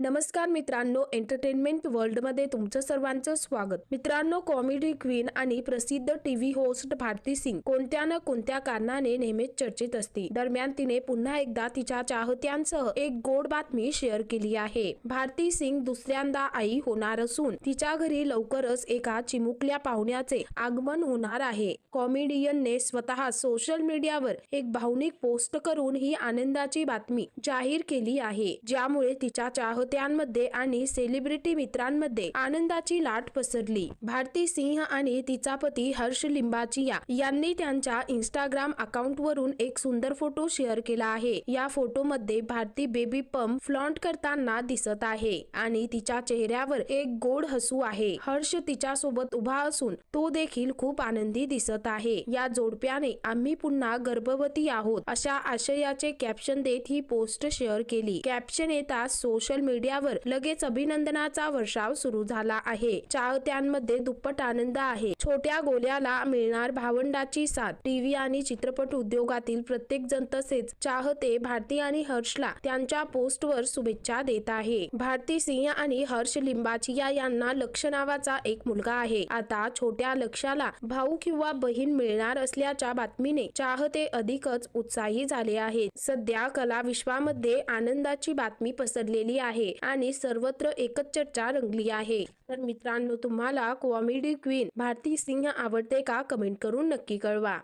नमस्कार मित्रांनो एंटरटेनमेंट वर्ल्डमध्ये तुमचं सर्वांचं स्वागत. मित्रांनो कॉमेडी क्वीन आणि प्रसिद्ध टीव्ही होस्ट भारती सिंग कोणत्या ना कोणत्या कारणाने नेहमीच चर्चेत असते दरम्यान तिने पुन्हा एकदा तिच्या चाहत्यांसह एक गोड बातमी शेअर केली आहे. भारती सिंग दुसऱ्यांदा आई होणार असून तिच्या घरी लवकरच एका चिमुकल्या पाहुण्याचे आगमन होणार आहे. कॉमेडियनने स्वतः सोशल मीडियावर एक भावनिक पोस्ट करून ही आनंदाची बातमी जाहीर केली आहे ज्यामुळे तिच्या चाह चाहत्यांमध्ये आणि सेलिब्रिटी मित्रांमध्ये आनंदाची लाट पसरली. भारती सिंह आणि तिचा पती हर्ष लिंबाचिया यांनी त्यांच्या इंस्टाग्राम अकाउंट वरून एक सुंदर फोटो शेअर केला आहे. या फोटोमध्ये भारती बेबी पंप फ्लॉन्ट करताना दिसत आहे आणि तिच्या चेहऱ्यावर एक गोड हसू आहे. हर्ष तिच्या सोबत उभा असून तो देखील खूप आनंदी दिसत आहे. या जोडप्याने आम्ही पुन्हा गर्भवती आहोत अशा आशयाचे कॅप्शन देत ही पोस्ट शेअर केली. कॅप्शन येता सोशल मीडियावर लगेच अभिनंदनाचा वर्षाव सुरू झाला आहे. चाहत्यांमध्ये दुप्पट आनंद आहे. छोट्या गोल्याला मिळणार भावंडाची साथ. टीव्ही आणि चित्रपट उद्योगातील प्रत्येक जण तसेच चाहते भारती आणि हर्षला त्यांच्या पोस्टवर शुभेच्छा देत आहे. भारती सिंह आणि हर्ष लिंबाचिया यांना लक्ष नावाचा एक मुलगा आहे. आता छोट्या लक्षाला भाऊ किंवा बहीण मिळणार असल्याच्या बातमीने चाहते अधिकच उत्साही झाले आहेत. सध्या कला विश्वामध्ये आनंदाची बातमी पसरलेली आहे. आहे आणि सर्वत्र एकच चर्चा रंगली आहे. तर मित्रांनो तुम्हाला कॉमेडी क्वीन भारती सिंह आवडते का? कमेंट करून नक्की कळवा.